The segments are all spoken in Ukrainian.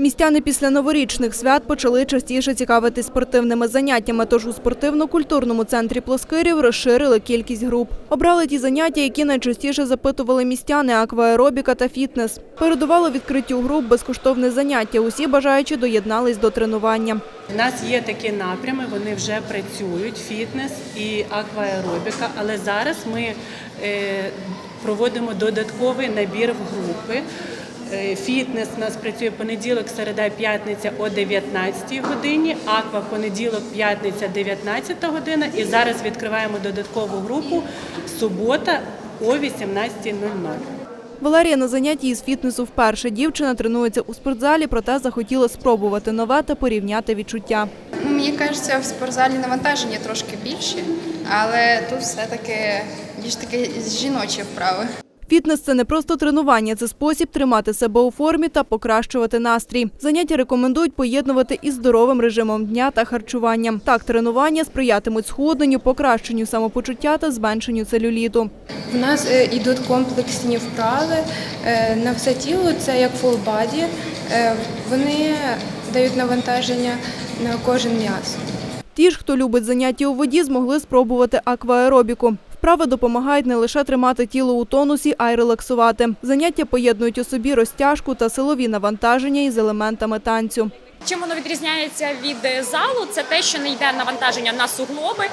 Містяни після новорічних свят почали частіше цікавитись спортивними заняттями, тож у спортивно-культурному центрі Плоскирів розширили кількість груп. Обрали ті заняття, які найчастіше запитували містяни – акваеробіка та фітнес. Передувало відкриттю груп безкоштовне заняття. Усі бажаючі доєднались до тренування. У нас є такі напрями, вони вже працюють, фітнес і акваеробіка, але зараз ми е, проводимо додатковий набір в групи. Е, Фітнес у нас працює понеділок, середа, п'ятниця о 19 годині, аква понеділок, п'ятниця, 19 година. І зараз відкриваємо додаткову групу субота о 18.00. Валерія на занятті із фітнесу вперше. Дівчина тренується у спортзалі, проте захотіла спробувати нове та порівняти відчуття. Ну, мені кажеться, в спортзалі навантаження трошки більше, але тут все-таки більш таки жіночі вправи. Фітнес – це не просто тренування, це спосіб тримати себе у формі та покращувати настрій. Заняття рекомендують поєднувати із здоровим режимом дня та харчуванням. Так, тренування сприятимуть схудненню, покращенню самопочуття та зменшенню целюліту. В нас е, йдуть комплексні вправи е, на все тіло, це як full body. Е, Вони дають навантаження на кожен м'яз. Ті ж, хто любить заняття у воді, змогли спробувати акваеробіку. Вправи допомагають не лише тримати тіло у тонусі, а й релаксувати. Заняття поєднують у собі розтяжку та силові навантаження із елементами танцю. Чим воно відрізняється від залу, це те, що не йде навантаження на суглоби.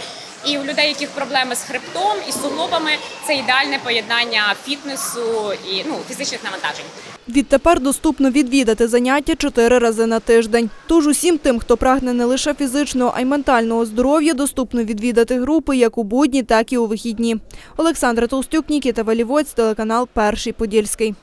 І у людей, яких проблеми з хребтом і суглобами, це ідеальне поєднання фітнесу і ну фізичних навантажень. Відтепер доступно відвідати заняття чотири рази на тиждень. Тож усім тим, хто прагне не лише фізичного, а й ментального здоров'я, доступно відвідати групи як у будні, так і у вихідні. Олександра Толстюк, Нікіта Валівоць, телеканал Перший Подільський.